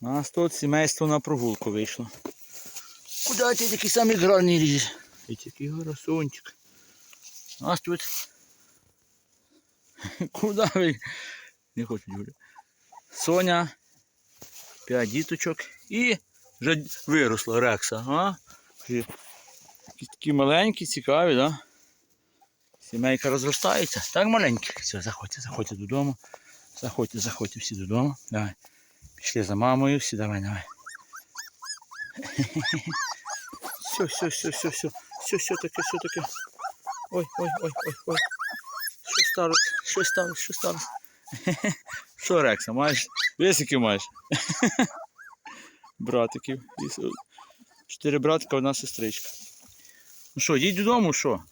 У нас тут сімейство на прогулку вийшло. Куди ти такий самий гарний лізеш? І такий горосунчик. У нас тут. Куди ви? Не хочу Юля. Соня, п'ять діточок і вже виросла Рекса. А? Такі, такі маленькі, цікаві, так? Да? Сімейка розростається. Так маленькі. Все, заходьте, заходьте додому. Заходьте, заходьте всі додому. Давай. Пішли за мамою, всі давай, давай. Все, все, все, все, все. Все, все таке, все таке. Ой, ой, ой, ой, ой. Що сталося? Що сталося? Що сталося? Що, Рекса, маєш? Висики маєш? Братиків. Чотири братика, одна сестричка. Ну що, їдь додому, що?